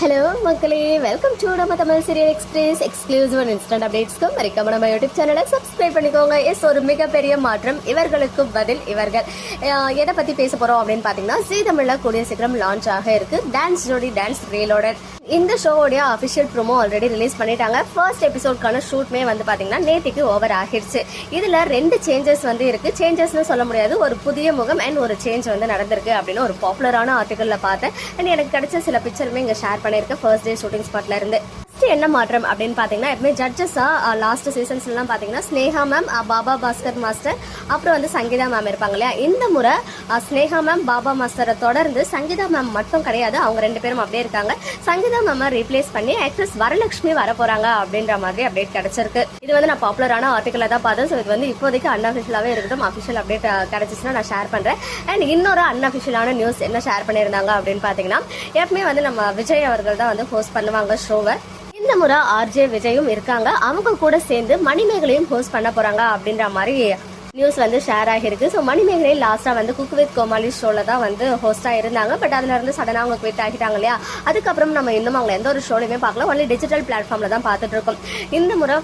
Hello மக்களே. Welcome to நம்ம Tamil serial express exclusive and instant அப்டேட்ஸ்க்கு மறக்காம நம்ம யூடியூப் சேனலை சப்ஸ்கிரைப் பண்ணிக்கோங்க. எஸ் ஒரு மிகப்பெரிய மாற்றம். இவர்களுக்கு பதில் இவர்கள். எதை பத்தி பேச போறோம் அப்படின்னு பாத்தீங்கன்னா சீ தமிழ்ல கூடிய சீக்கிரம் லான்ச் ஆக இருக்கு. டான்ஸ் ஜோடி டான்ஸ் ரீலோட இந்த ஷோவோடைய அஃபிஷியல் ப்ரோமோ ஆல்ரெடி ரிலீஸ் பண்ணிட்டாங்க. ஃபர்ஸ்ட் எபிசோட்கான ஷூட்மே வந்து பாத்தீங்கன்னா நேத்திக்கு ஓவர் ஆகிடுச்சு இதுல ரெண்டு சேஞ்சஸ் வந்து இருக்கு. சேஞ்சஸ்னு சொல்ல முடியாது. ஒரு புதிய முகம் அண்ட் ஒரு சேஞ்ச் வந்து நடந்திருக்கு அப்படின்னு ஒரு பாப்புலரான ஆர்டிக்கல்ல பார்த்தேன். அண்ட் எனக்கு கிடைச்ச சில பிக்சருமே இங்க ஷேர் பண்ணியிருக்கேன் ஃபர்ஸ்ட் டே ஷூட்டிங் ஸ்பாட்ல இருந்து. என்ன மாற்றம் அப்படின்னு பார்த்தீங்கன்னா எப்பவுமே ஜட்ஜஸா லாஸ்ட் சீசன்ஸ்லாம் பார்த்தீங்கன்னா ஸ்னேகா மேம் பாபா பாஸ்கர் மாஸ்டர் அப்புறம் வந்து சங்கீதா மேம் இருப்பாங்க இல்லையா? இந்த முறை ஸ்னேகா மேம் பாபா மாஸ்டரை தொடர்ந்து சங்கீதா மேம் மட்டும் கிடையாது அவங்க ரெண்டு பேரும் அப்படியே இருக்காங்க. சங்கீதா மேம் ரீப்ளேஸ் பண்ணி ஆக்ட்ரஸ் வரலட்சுமி வர போறாங்க அப்படின்ற மாதிரி அப்டேட் கிடைச்சிருக்கு. இது வந்து நான் பாப்புலரான ஆர்டிக்கல தான் பார்த்தேன். ஸோ இது வந்து இப்போதைக்கு அன்அஃபிஷியலாகவே இருக்கட்டும் அஃபிஷியல் அப்டேட் கிடைச்சிச்சுன்னா நான் ஷேர் பண்ணுறேன் அண்ட் இன்னொரு அன்அஃபிஷியலான நியூஸ் என்ன ஷேர் பண்ணியிருந்தாங்க அப்படின்னு பார்த்தீங்கன்னா எப்பவுமே வந்து நம்ம விஜய் அவர்கள் தான் வந்து ஹோஸ்ட் பண்ணுவாங்க ஷோவை இந்த முறை ஆர்ஜே விஜயும் இருக்காங்க. அவங்க கூட சேர்ந்து மணிமேகலையும் ஹோஸ்ட் பண்ண போறாங்க அப்படின்ற மாதிரி நியூஸ் வந்து ஷேர் ஆகிருக்கு ஸோ மணிமேகலை லாஸ்ட்டாக வந்து குக் வித் கோமாளி ஷோவில் தான் வந்து ஹோஸ்ட்டாக இருந்தாங்க. பட் அதுல இருந்து அவங்க குவிட் ஆகிட்டாங்க இல்லையா? அதுக்கப்புறம் நம்ம இன்னும் அவங்க எந்த ஒரு ஷோலையுமே பார்க்கல. ஒன்லி டிஜிட்டல் பிளாட்ஃபார்மில் தான் பார்த்துட்டு இருக்கோம். இந்த முறை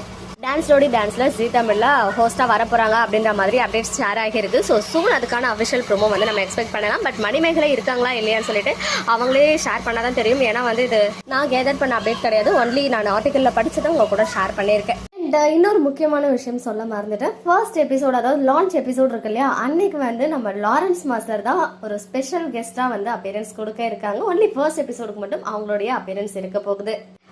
டான்ஸ் ஜோடி டான்ஸ்ல ஜி தமிழ்ல ஹோஸ்டா வர போறாங்க அப்படின்ற மாதிரி அப்டேட்ஸ் ஷேர் ஆகிருக்கு ஸோ சூன் அதுக்கான அஃபிஷியல் ப்ரோமோ வந்து நம்ம எக்ஸ்பெக்ட் பண்ணலாம். பட் மணிமேகலை இருக்காங்களா இல்லையான்னு சொல்லிட்டு அவங்களே ஷேர் பண்ணாதான் தெரியும். ஏன்னா வந்து இது நான் கேதர் பண்ண அப்டேட் கிடையாது. ஒன்லி நான் ஆர்டிக்கல்ல படிச்சதை உங்க கூட ஷேர் பண்ணியிருக்கேன். இந்த uh, இன்னொரு முக்கியமான விஷயம் சொல்ல மறந்துட்டேன். ஃபர்ஸ்ட் எபிசோட் அதாவது லான்ச் எபிசோட் இருக்கு இல்லையா? அன்னைக்கு வந்து நம்ம லாரன்ஸ் மாஸ்டர் தான் ஒரு ஸ்பெஷல் கெஸ்டா வந்து அப்பியரன்ஸ் கொடுக்க இருக்காங்க. ஒன்லி ஃபர்ஸ்ட் எபிசோடுக்கு மட்டும் அவங்களுடைய அப்பியரன்ஸ் இருக்க போகுது.